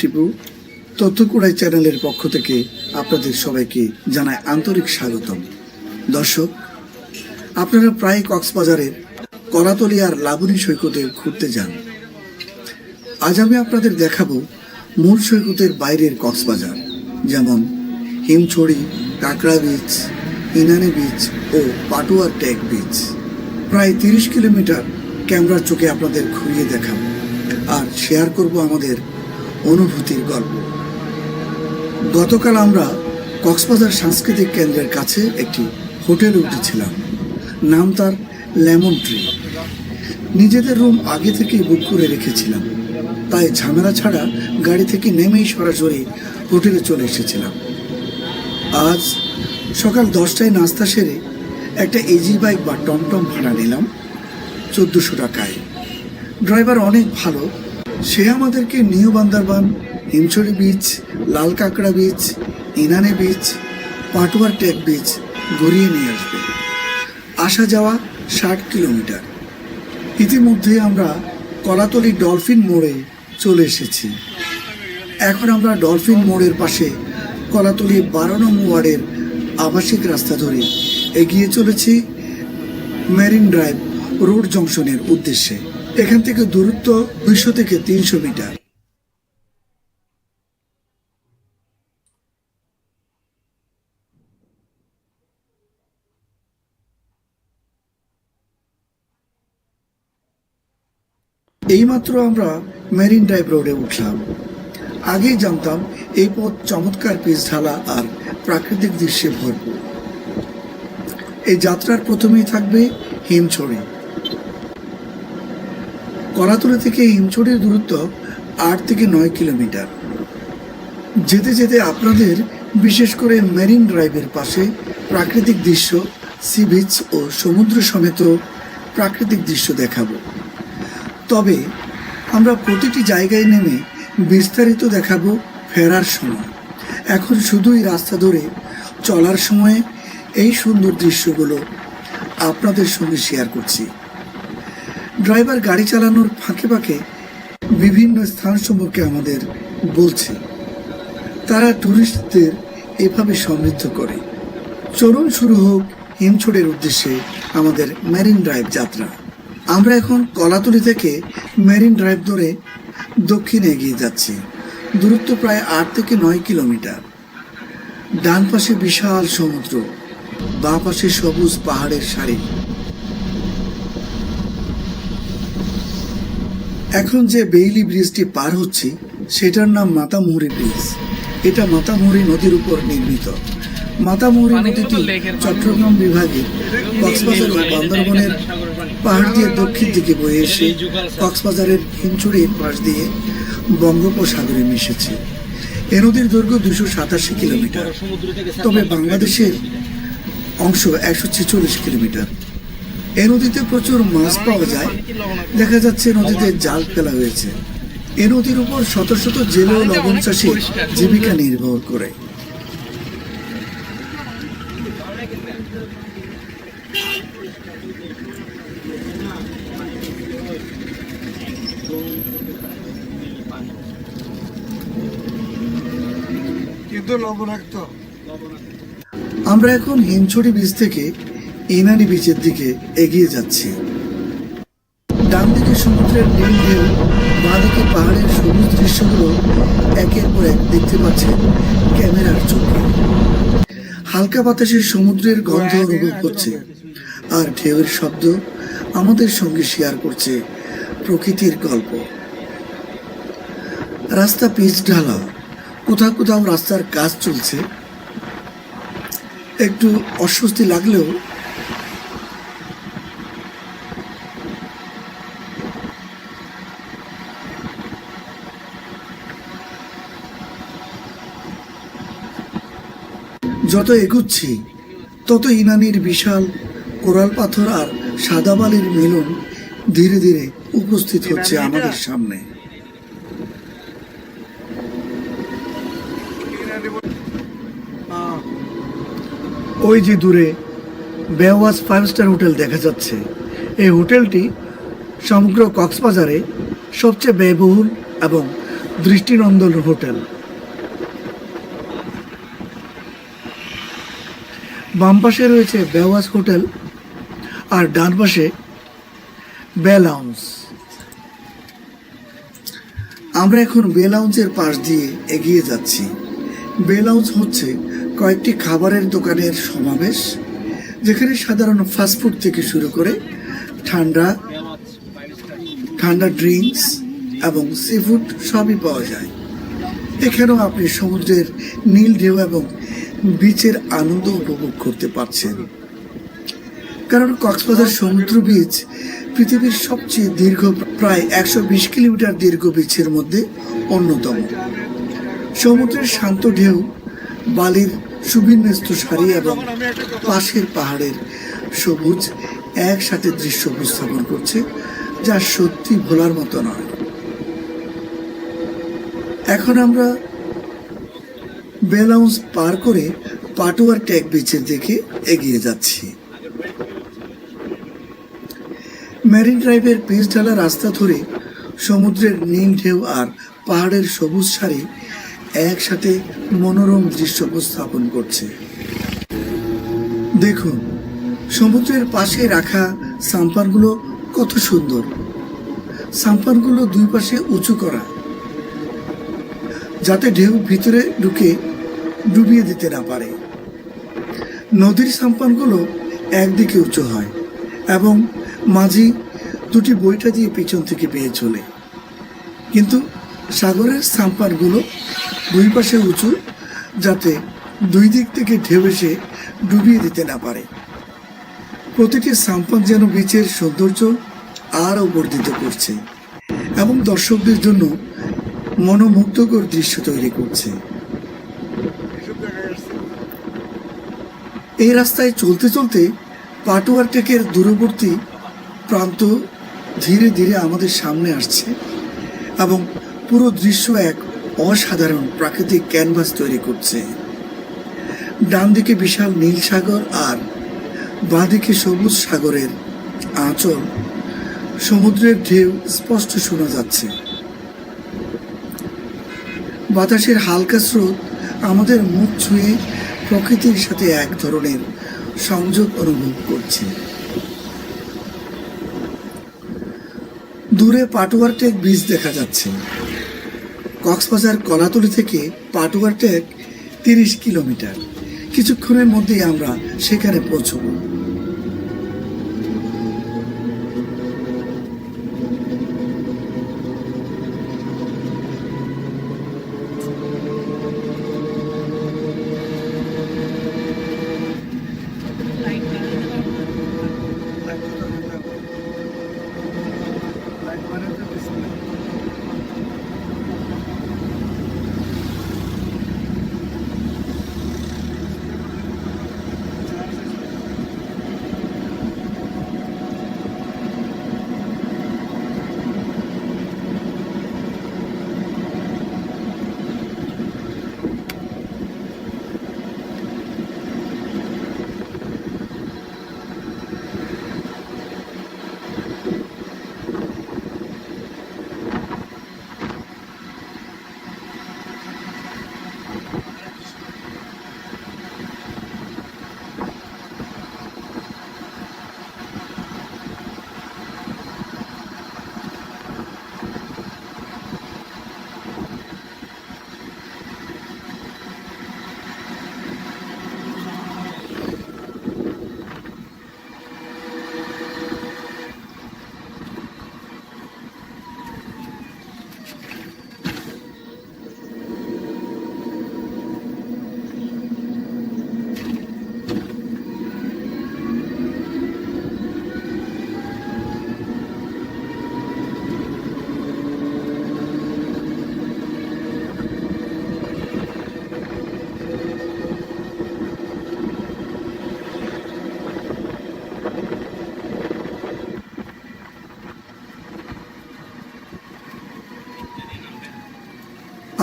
টিপু তথ্যকুড়াই চ্যানেলের পক্ষ থেকে আপনাদের সবাইকে জানায় আন্তরিক স্বাগতম। দর্শক, আপনারা প্রায় কক্সবাজারের কলাতলি আর লাবণী সৈকতে ঘুরতে যান। আজ আমি আপনাদের দেখাবো মূল সৈকতের বাইরের কক্সবাজার, যেমন হিমছড়ি, কাঁকড়া বিচ, ইনানি বিচ ও পাটুয়ার টেক বিচ। প্রায় তিরিশ কিলোমিটার ক্যামেরার চোখে আপনাদের ঘুরিয়ে দেখাবো। আর শেয়ার করব আমাদের অনুভূতির গল্প। গতকাল আমরা কক্সবাজার সাংস্কৃতিক কেন্দ্রের কাছে একটি হোটেলে উঠেছিলাম। নাম তার লেমন ট্রি। নিজেদের রুম আগে থেকেই বুক করে রেখেছিলাম। তাই ঝামেলা ছাড়া গাড়ি থেকে নেমেই সরাসরি হোটেলে চলে এসেছিলাম। আজ সকাল দশটায় নাস্তা সেরে একটা এজি বাইক বা টমটম ভাড়া নিলাম। চোদ্দোশো টাকায়। ড্রাইভার অনেক ভালো সে আমাদেরকে নিউ বান্দারবান, হিমছড়ি বিচ লাল কাঁকড়া beach Inani beach Patuar Tek beach গড়িয়ে নিয়ে আসবে। আসা যাওয়া ষাট কিলোমিটার। ইতিমধ্যে আমরা কলাতলি ডলফিন মোড়ে চলে এসেছি। এখন আমরা ডলফিন মোড়ের পাশে কলাতলি বারো নং ওয়ার্ডের আবাসিক রাস্তা ধরে এগিয়ে চলেছি মেরিন ড্রাইভ রোড জংশনের উদ্দেশ্যে। এখান থেকে দূরত্ব দুইশো থেকে তিনশো মিটার। এইমাত্র আমরা মেরিন ড্রাইভ রোডে উঠলাম। আগেই জানতাম এই পথ চমৎকার পিচ ঢালা আর প্রাকৃতিক দৃশ্যে ভরপুর। এই যাত্রার প্রথমেই থাকবে হিমছড়ি। কলাতলি থেকে হিমছড়ির দূরত্ব আট থেকে নয় কিলোমিটার। যেতে যেতে আপনাদের, বিশেষ করে মেরিন ড্রাইভের পাশে, প্রাকৃতিক দৃশ্য, সি বিচ ও সমুদ্র সমেত প্রাকৃতিক দৃশ্য দেখাবো। তবে আমরা প্রতিটি জায়গায় নেমে বিস্তারিত দেখাবো ফেরার সময়। এখন শুধুই রাস্তা ধরে চলার সময়ে এই সুন্দর দৃশ্যগুলো আপনাদের সঙ্গে শেয়ার করছি। ড্রাইভার গাড়ি চালানোর ফাঁকে ফাঁকে বিভিন্ন স্থান সম্পর্কে আমাদের বলছে। তারা টুরিস্টদের এভাবে সমৃদ্ধ করে। চলুন শুরু হোক হিমছড়ের উদ্দেশ্যে আমাদের মেরিন ড্রাইভ যাত্রা। আমরা এখন কলাতলি থেকে মেরিন ড্রাইভ ধরে দক্ষিণে এগিয়ে যাচ্ছি। দূরত্ব প্রায় আট থেকে নয় কিলোমিটার। ডান পাশে বিশাল সমুদ্র, বাঁ পাশে সবুজ পাহাড়ের সারি। এখন যে বেইলি ব্রিজটি পার হচ্ছি সেটার নাম মাতামুহুরি ব্রিজ। এটা মাতামুহুরি নদীর উপর নির্মিত। মাতামুহুরি নদীটি চট্টগ্রাম বিভাগের কক্সবাজার ও বান্দরবনের পাহাড় দিয়ে দক্ষিণ দিকে বয়ে এসে কক্সবাজারের হিমচুড়ির পাশ দিয়ে বঙ্গোপসাগরে মিশেছে। এ নদীর দৈর্ঘ্য দুশো সাতাশি কিলোমিটার। তবে বাংলাদেশের অংশ একশো ছেচল্লিশ কিলোমিটার। এ নদীতে প্রচুর মাছ পাওয়া যায়। দেখা যাচ্ছে নদীতে জাল ফেলা হয়েছে। এ নদীর উপর শত শত জেলে লবণ চাষে জীবিকা নির্ভর করে। আমরা এখন হিমছড়ি বীজ থেকে ইনানি বিচের দিকে এগিয়ে যাচ্ছি। ডান দিকে সমুদ্রের নীল ঢেউ বাঁ দিকে পাহাড়ের সবুজ দৃশ্যগুলো একের পর এক দেখতে পাচ্ছেন ক্যামেরার চোখে। হালকা বাতাসে সমুদ্রের গন্ধ অনুভব করছে আর ঢেউয়ের শব্দ আমাদের সঙ্গে শেয়ার করছে প্রকৃতির গল্প। রাস্তা পিচ ঢালা, কোথাও কোথাও রাস্তার কাজ চলছে। একটু অস্বস্তি লাগলেও যত এগুচ্ছি, তত ইনানির বিশাল কোরাল পাথর আর সাদা বালির মিলন ধীরে ধীরে উপস্থিত হচ্ছে আমাদের সামনে। ওই যে দূরে বেওয়াজ ফাইভ স্টার হোটেল দেখা যাচ্ছে। এই হোটেলটি সমগ্র কক্সবাজারে সবচেয়ে ব্যয়বহুল এবং দৃষ্টিনন্দন হোটেল। বাম পাশে রয়েছে বেওয়াজ হোটেল আর ডান পাশে বে লাউন্স আমরা এখন বে লাউন্সের পাশ দিয়ে এগিয়ে যাচ্ছি। বে লাউন্স হচ্ছে কয়েকটি খাবারের দোকানের সমাবেশ, যেখানে সাধারণ ফাস্টফুড থেকে শুরু করে ঠান্ডা ঠান্ডা ড্রিঙ্কস এবং সি ফুড সবই পাওয়া যায়। এখানেও আপনি সমুদ্রের নীল ঢেউ এবং বিচের আনন্দ উপভোগ করতে পারছেন। কারণ কক্সবাজার সমুদ্র বীচ পৃথিবীর সবচেয়ে দীর্ঘ, প্রায় একশো বিশ কিলোমিটার দীর্ঘ বীচের মধ্যে অন্যতম। সমুদ্রের শান্ত ঢেউ, বালির সুবিন্যস্ত সারি এবং পাশের পাহাড়ের সবুজ একসাথে দৃশ্য উপস্থাপন করছে, যা সত্যি ভোলার মতো নয়। এখন আমরা বেলাউন্স পার করে পাটুয়ার ট্যাগ বিচের দিকে এগিয়ে যাচ্ছি। ম্যারিন ড্রাইভের পিচ ঢালা রাস্তা ধরে সমুদ্রের নীল ঢেউ আর পাহাড়ের সবুজ সারি একসাথে মনোরম দৃশ্য উপস্থাপন করছে। দেখুন, সমুদ্রের পাশে রাখা সাম্পানগুলো কত সুন্দর। সাম্পানগুলো দুই পাশে উঁচু করা। যাতে ঢেউ ভিতরে ঢুকে ডুবিয়ে দিতে না পারে। নদীর সাম্পানগুলো একদিকে উঁচু হয় এবং মাঝি দুটি বইটা দিয়ে পিছন থেকে পেয়ে চলে। কিন্তু সাগরের সাম্পানগুলো দুই পাশে উঁচু যাতে দুই দিক থেকে ঢেউ এসে ডুবিয়ে দিতে না পারে। প্রতিটি সাম্পান যেন বিচের সৌন্দর্য আরও বর্ধিত করছে এবং দর্শকদের জন্য মনোমুগ্ধকর দৃশ্য তৈরি করছে। এই রাস্তায় চলতে চলতে পাটুয়ার টেকের দূরবর্তী প্রান্ত ধীরে ধীরে আমাদের সামনে আসছে এবং পুরো দৃশ্য এক অসাধারণ প্রাকৃতিক ক্যানভাস তৈরি করছে। ডান দিকে বিশাল নীল সাগর আর বাঁদিকে সবুজ সাগরের আঁচল। সমুদ্রের ঢেউ স্পষ্ট শোনা যাচ্ছে। বাতাসের হালকা স্রোত আমাদের মুখ ছুঁয়ে প্রকৃতির সাথে এক ধরনের সংযোগ অনুভব করছে। দূরে পাটুয়ার টেক ব্রিজ দেখা যাচ্ছে। কক্সবাজার কলাতলি থেকে পাটুয়ার টেক তিরিশ কিলোমিটার। কিছুক্ষণের মধ্যেই আমরা সেখানে পৌঁছবো।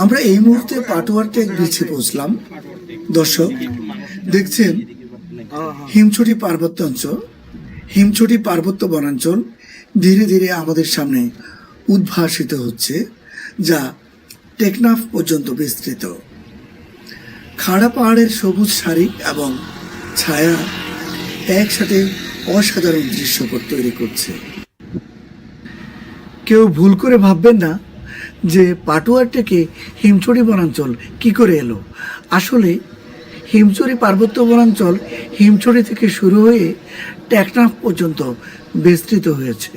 আমরা এই মুহূর্তে পাটুয়ার টেক বিচে পৌঁছলাম। দর্শক, দেখছেন হ্যাঁ পার্বত্য অঞ্চল, হিমছড়ি পার্বত্য বনাঞ্চল ধীরে ধীরে আমাদের সামনে উদ্ভাসিত হচ্ছে, যা টেকনাফ পর্যন্ত বিস্তৃত। খাড়া পাহাড়ের সবুজ সারি এবং ছায়া একসাথে অসাধারণ দৃশ্যপট তৈরি করছে। কেউ ভুল করে ভাববেন না যে পাটুয়ার থেকে হিমচুরি বনাঞ্চল কি করে এলো? আসলে হিমচুরি পার্বত্য বনাঞ্চল হিমচুরি থেকে শুরু হয়ে টেকনাফ পর্যন্ত বিস্তৃত হয়েছে।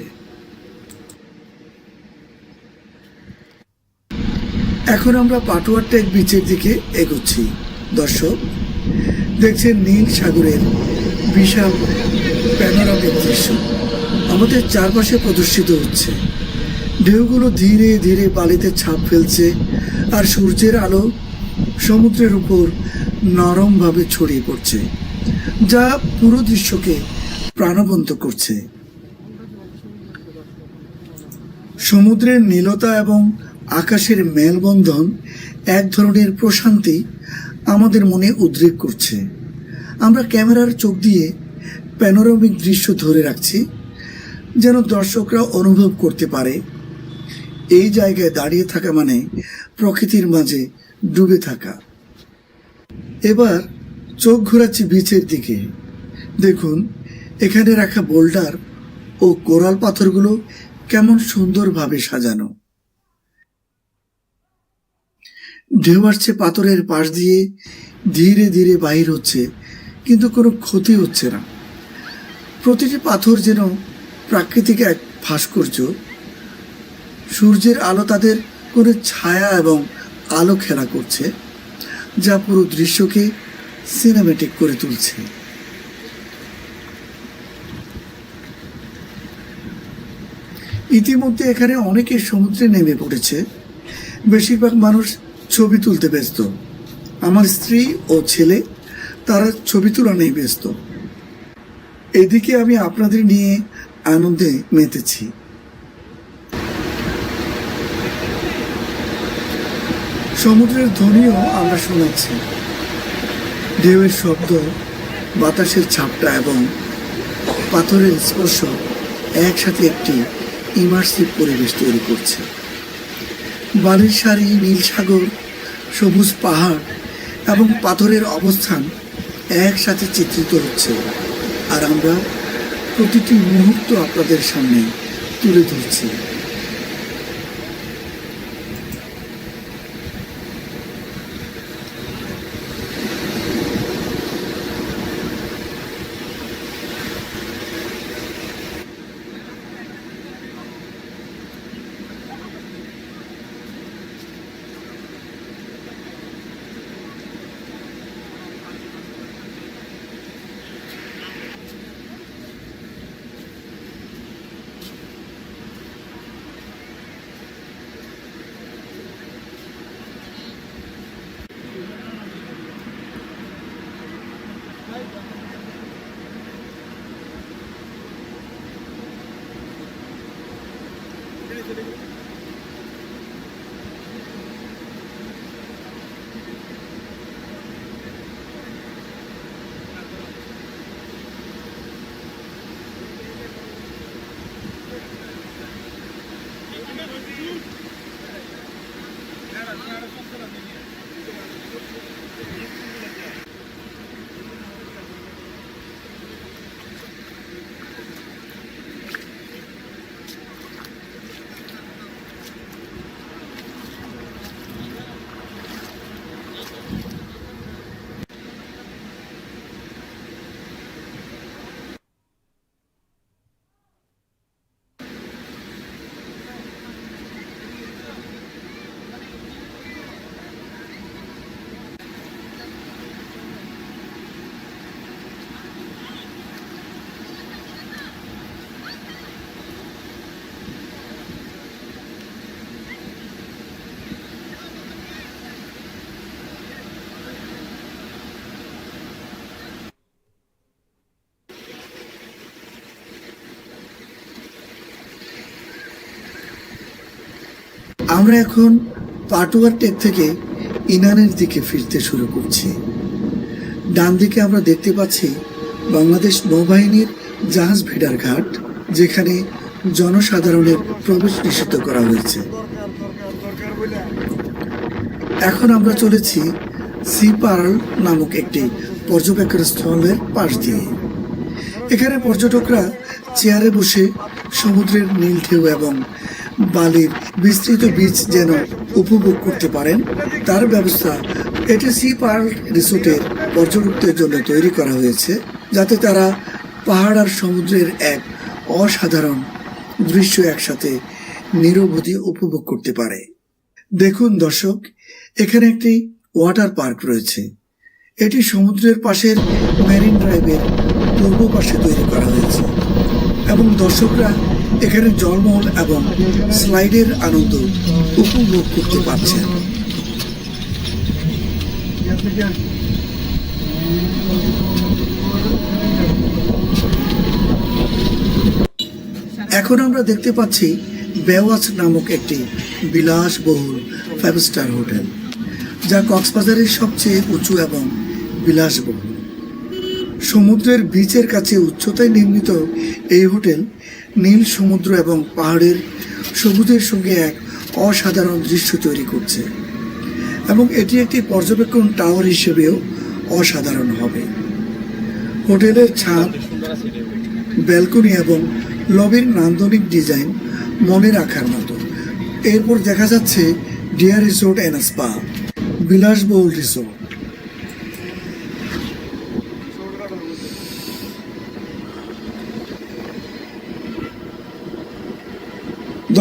এখন আমরা পাটুয়ার টেক বিচের দিকে এগোচ্ছি। দর্শক, দেখছেন নীল সাগরের বিশাল প্যানোরামিক দৃশ্য। আমাদের চারপাশে প্রদর্শিত হচ্ছে ঢেউগুলো ধীরে ধীরে বালিতে ছাপ ফেলছে আর সূর্যের আলো সমুদ্রের উপর নরমভাবে ছড়িয়ে পড়ছে, যা পুরো দৃশ্যকে প্রাণবন্ত করছে। সমুদ্রের নীলতা এবং আকাশের মেলবন্ধন এক ধরনের প্রশান্তি আমাদের মনে উদ্রেক করছে। আমরা ক্যামেরার চোখ দিয়ে প্যানোরামিক দৃশ্য ধরে রাখছি, যেন দর্শকরা অনুভব করতে পারে এই জায়গায় দাঁড়িয়ে থাকা মানে প্রকৃতির মাঝে ডুবে থাকা। এবার চোখ ঘোরাচ্ছি বিচের দিকে। দেখুন, এখানে রাখা বোল্ডার ও কোরাল পাথরগুলো কেমন সুন্দরভাবে সাজানো। ঢেউ আসছে পাথরের পাশ দিয়ে, ধীরে ধীরে বাহির হচ্ছে, কিন্তু কোনো ক্ষতি হচ্ছে না। প্রতিটি পাথর যেন প্রাকৃতিক এক ভাস্কর্য। সূর্যের আলো তাদের করে ছায়া এবং আলো খেলা করছে, যা পুরো দৃশ্যকে সিনেমেটিক করে তুলছে। ইতিমধ্যে এখানে অনেকে সমুদ্রে নেমে পড়েছে। বেশিরভাগ মানুষ ছবি তুলতে ব্যস্ত। আমার স্ত্রী ও ছেলে, তারা ছবি তোলা নেই ব্যস্ত। এদিকে আমি আপনাদের নিয়ে আনন্দে মেতেছি। সমুদ্রের ধ্বনিও আমরা শোনাচ্ছি ঢেউয়ের শব্দ, বাতাসের ছাপটা এবং পাথরের স্পর্শ একসাথে একটি ইমার্সিভ পরিবেশ তৈরি করছে। বালির সারি, নীল সাগর, সবুজ পাহাড় এবং পাথরের অবস্থান একসাথে চিত্রিত হচ্ছে। আর আমরা প্রতিটি মুহূর্ত আপনাদের সামনে তুলে ধরছি। আমরা এখন পাটুয়ার টেক থেকে ইনানের দিকে ফিরতে শুরু করছি। ডান দিকে আমরা দেখতে পাচ্ছি বাংলাদেশ নৌবাহিনীর জাহাজ ভিড়ার ঘাট, যেখানে জনসাধারণের প্রবেশ নিষিদ্ধ করা হয়েছে। এখন আমরা চলেছি সি পার্ল নামক একটি পর্যবেক্ষণ স্থলের পাশ দিয়ে। এখানে পর্যটকরা চেয়ারে বসে সমুদ্রের নীল ঢেউ এবং বালির বিস্তৃত বীজ যেন উপভোগ করতে পারেন, তার ব্যবস্থা এটি সি পার্ল রিসোর্টের পর্যটকদের জন্য তৈরি করা হয়েছে, যাতে তারা পাহাড় আর সমুদ্রের এক অসাধারণ দৃশ্য একসাথে নিরবধি উপভোগ করতে পারে। দেখুন দর্শক, এখানে একটি ওয়াটার পার্ক রয়েছে। এটি সমুদ্রের পাশের মেরিন ড্রাইভের পূর্ব পাশে তৈরি করা হয়েছে। এবং দর্শকরা এখানে জলমহল এবং স্লাইডের আনন্দ উপভোগ করতে পারছেন। এখন আমরা দেখতে পাচ্ছি বেওয়াচ নামক একটি বিলাসবহুল ফাইভ স্টার হোটেল, যা কক্সবাজারের সবচেয়ে উঁচু এবং বিলাসবহুল। সমুদ্রের বিচের কাছে উচ্চতায় নির্মিত এই হোটেল নীল সমুদ্র এবং পাহাড়ের সবুজের সঙ্গে এক অসাধারণ দৃশ্য তৈরি করছে। এবং এটি একটি পর্যবেক্ষণ টাওয়ার হিসেবেও অসাধারণ হবে। হোটেলের ছাদ, ব্যালকনি এবং লবির নান্দনিক ডিজাইন মনে রাখার মতো। এরপর দেখা যাচ্ছে ডিয়ার রিসোর্ট অ্যান্ড স্পা, বিলাসবহুল রিসোর্ট।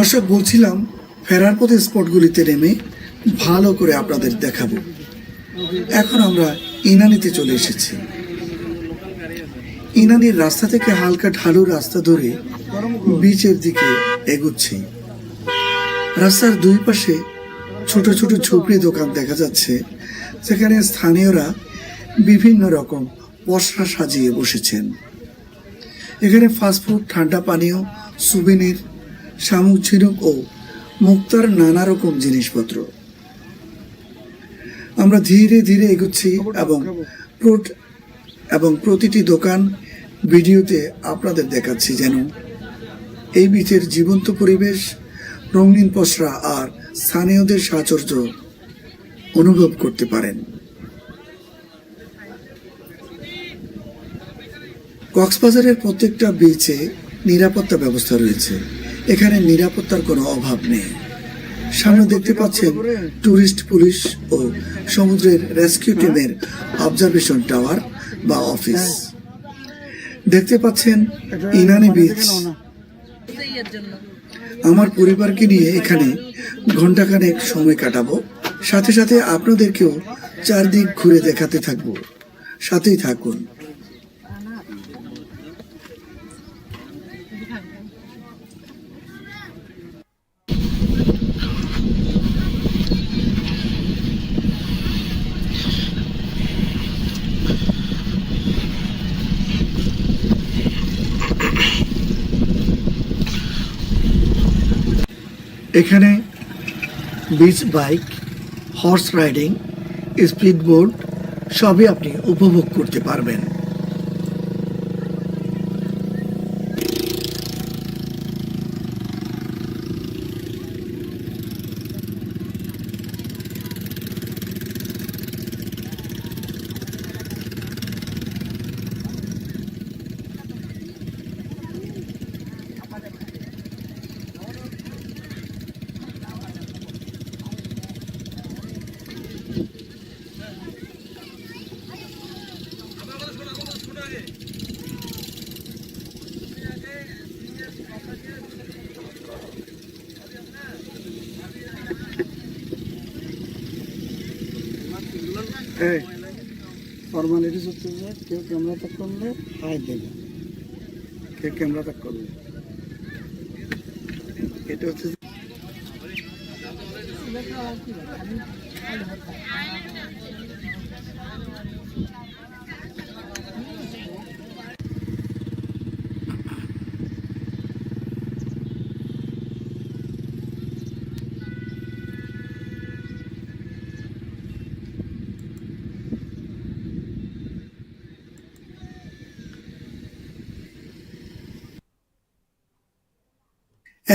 দর্শক, বলছিলাম ফেরার পথে স্পটগুলিতে নেমে ভালো করে আপনাদের দেখাবো। এখন আমরা ইনানিতে চলে এসেছি। ইনানির রাস্তা থেকে হালকা ঢালু রাস্তা ধরে বিচের দিকে এগুচ্ছি। রাস্তার দুই পাশে ছোট ছোট ঝুপড়ি দোকান দেখা যাচ্ছে, যেখানে স্থানীয়রা বিভিন্ন রকম পসরা সাজিয়ে বসেছেন। এখানে ফাস্টফুড ঠান্ডা পানীয় সুবিনির শামুক ঝিনুক ও মুক্তার নানা রকম জিনিসপত্র। আমরা ধীরে ধীরে এগুচ্ছি এবং এবং প্রতিটি দোকান ভিডিওতে আপনাদের দেখাচ্ছি যেন এই বিচের জীবন্ত পরিবেশ, রঙিন পসরা আর স্থানীয়দের সাহচর্য অনুভব করতে পারেন। কক্সবাজারের প্রত্যেকটা বিচে নিরাপত্তা ব্যবস্থা রয়েছে। এখানে নিরাপত্তার কোনো অভাব নেই। সামনে দেখতে পাচ্ছেন টুরিস্ট পুলিশ ও সমুদ্রের রেস্কিউ টিমের অবজারভেশন টাওয়ার বা অফিস। দেখতে পাচ্ছেন ইনানি বিচ আমার পরিবারকে নিয়ে এখানে ঘন্টাখানেক সময় কাটাবো। সাথে সাথে আপনাদেরকেও চারদিক ঘুরে দেখাতে থাকব। সাথেই থাকুন। এখানে beach bike horse riding speed boat সবই আপনি উপভোগ করতে পারবেন। ফর্মালিটিস হচ্ছে যে কেউ ক্যামেরা তাক করলে হাই দেবে। কেউ ক্যামেরা তাক করলে। এটা হচ্ছে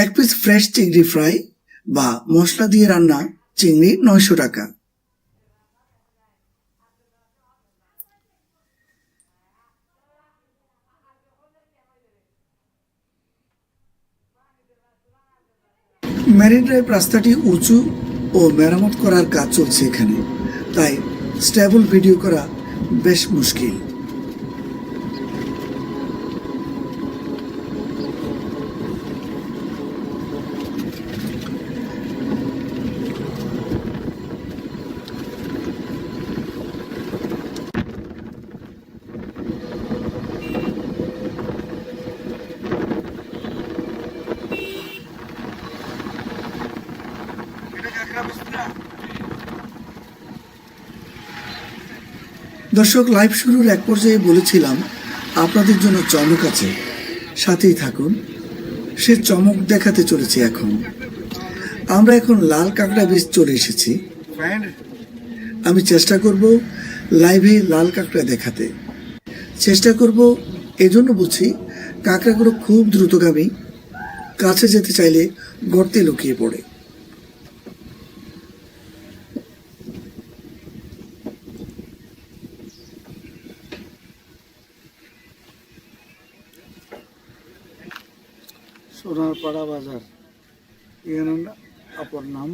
এক পিস ফ্রেশ চিংড়ি ফ্রাই বা মশলা দিয়ে রান্না চিংড়ি নয়শো টাকা। ম্যারিন ড্রাইভ রাস্তাটি উঁচু ও মেরামত করার কাজ চলছে এখানে, তাই স্ট্যাবল ভিডিও করা বেশ মুশকিল। দর্শক লাইভ শুরুর এক পর্যায়ে বলেছিলাম, আপনাদের জন্য চমক আছে। সাথেই থাকুন। সে চমক দেখাতে চলেছে এখন। আমরা এখন লাল কাঁকড়া বীজ চলে এসেছি। আমি চেষ্টা করব লাইভে লাল কাঁকড়া দেখাতে। চেষ্টা করব, এজন্য বুঝছি কাঁকড়াগুলো খুব দ্রুতগামী। কাছে যেতে চাইলে গর্তে লুকিয়ে পড়ে। বাজার নাম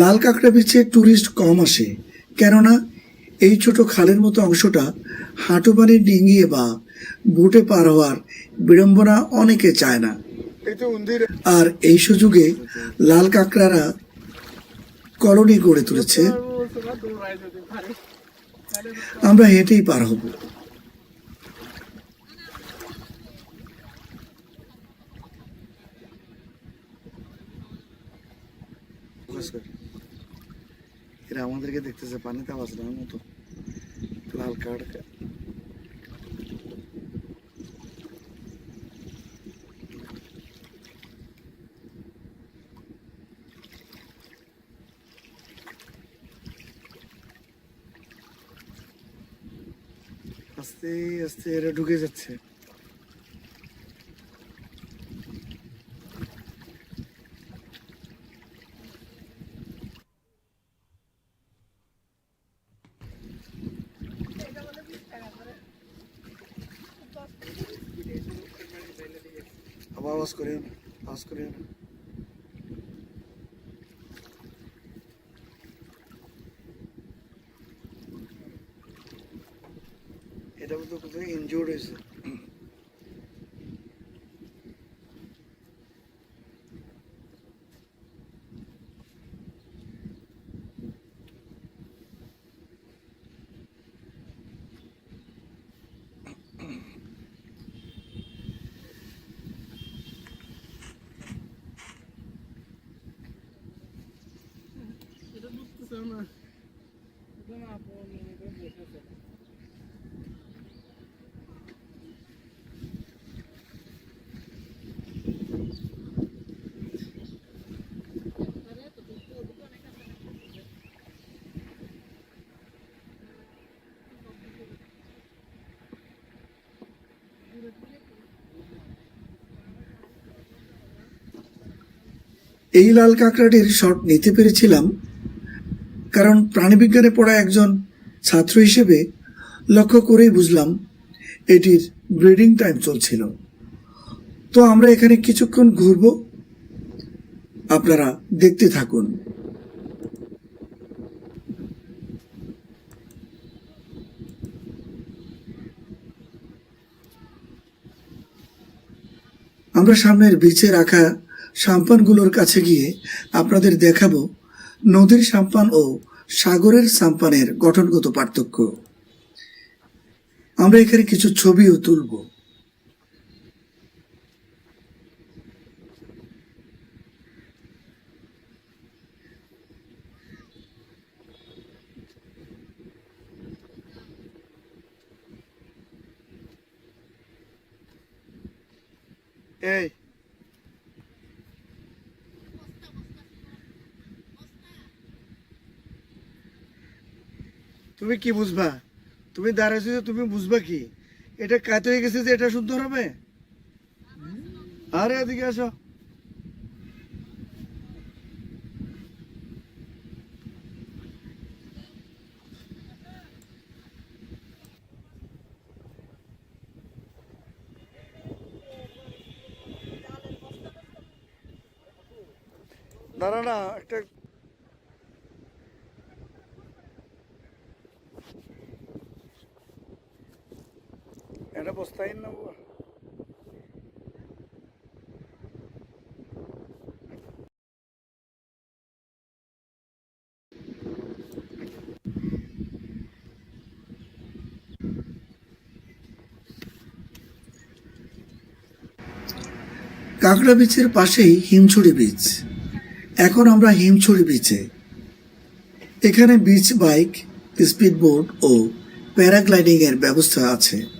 লাল কাঁকড়া বিচে ট্যুরিস্ট কম আসে, কেননা এই ছোট খালের মতো অংশটা হাঁটু পানি ডিঙিয়ে বা বোটে পার হওয়ার বিড়ম্বনা অনেকে চায় না। আর এই সুযোগে লাল কাঁকড়ারা কলোনি গড়ে তুলেছে। আমরা হেঁটেই পার হব। এরা আমাদেরকে দেখতেছে, পানিতে নেওয়ার মতো। লাল কার্ড আস্তে আস্তে এরা ঢুকে যাচ্ছে। আবার আওয়াজ করিও না আওয়াজ করিও কোথায় ইনজোর্ড হয়েছে এই লাল কাঁকড়াটির শট নিতে পেরেছিলাম কারণ প্রাণীবিজ্ঞানে পড়া একজন ছাত্র হিসেবে লক্ষ্য করেই বুঝলাম এটির ব্রিডিং টাইম চলছিল। তো আমরা এখানে কিছুক্ষণ ঘুরব। আপনারা দেখতে থাকুন। আমরা সামনের বিচে রাখা সাম্পানগুলোর কাছে গিয়ে আপনাদের দেখাবো নদীর সাম্পান ও সাগরের সাম্পানের গঠনগত পার্থক্য। আমরা এখানে কিছু ছবিও তুলব। এই। তুমি কি বুঝবা? তুমি দাঁড়াইছো যে তুমি বুঝবা কি? এটা কাত হয়ে গেছে যে এটা শুদ্ধ হবে? আরে এদিকে আসো। দাঁড়া না, একটা এটা কাঁকড়া বিচের পাশেই হিমছড়ি বিচ এখন আমরা হিমছড়ি বিচে এখানে বিচ বাইক স্পিড বোট ও প্যারাগ্লাইডিং এর ব্যবস্থা আছে।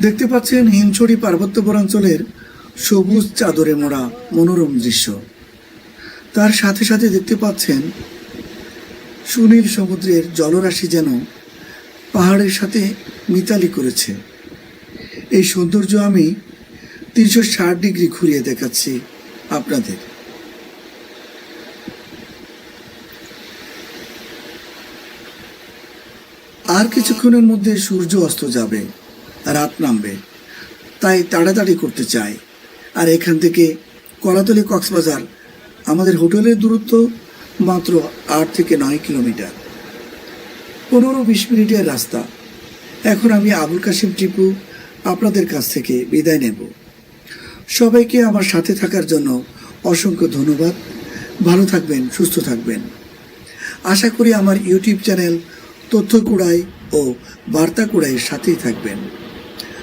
দেখতে পাচ্ছেন হিমছড়ি পার্বত্য বনাঞ্চলের সবুজ চাদরে মোড়া মনোরম দৃশ্য। তার সাথে সাথে দেখতে পাচ্ছেন সুনীল সমুদ্রের জলরাশি যেন পাহাড়ের সাথে মিতালি করেছে। এই সৌন্দর্য আমি তিনশো ষাট ডিগ্রি ঘুরিয়ে দেখাচ্ছি আপনাদের। আর কিছুক্ষণের মধ্যে সূর্য অস্ত যাবে। রাত নামবে। তাই তাড়াতাড়ি করতে চাই। আর এখান থেকে কলাতলি কক্সবাজার, আমাদের হোটেলের দূরত্ব মাত্র আট থেকে নয় কিলোমিটার। পনেরো বিশ মিনিটের রাস্তা। এখন আমি আবুল কাশিম টিপু আপনাদের কাছ থেকে বিদায় নেব। সবাইকে আমার সাথে থাকার জন্য অসংখ্য ধন্যবাদ। ভালো থাকবেন, সুস্থ থাকবেন। আশা করি আমার ইউটিউব চ্যানেল তথ্য কুড়াই ও বার্তা কুড়াইয়ের সাথেই থাকবেন।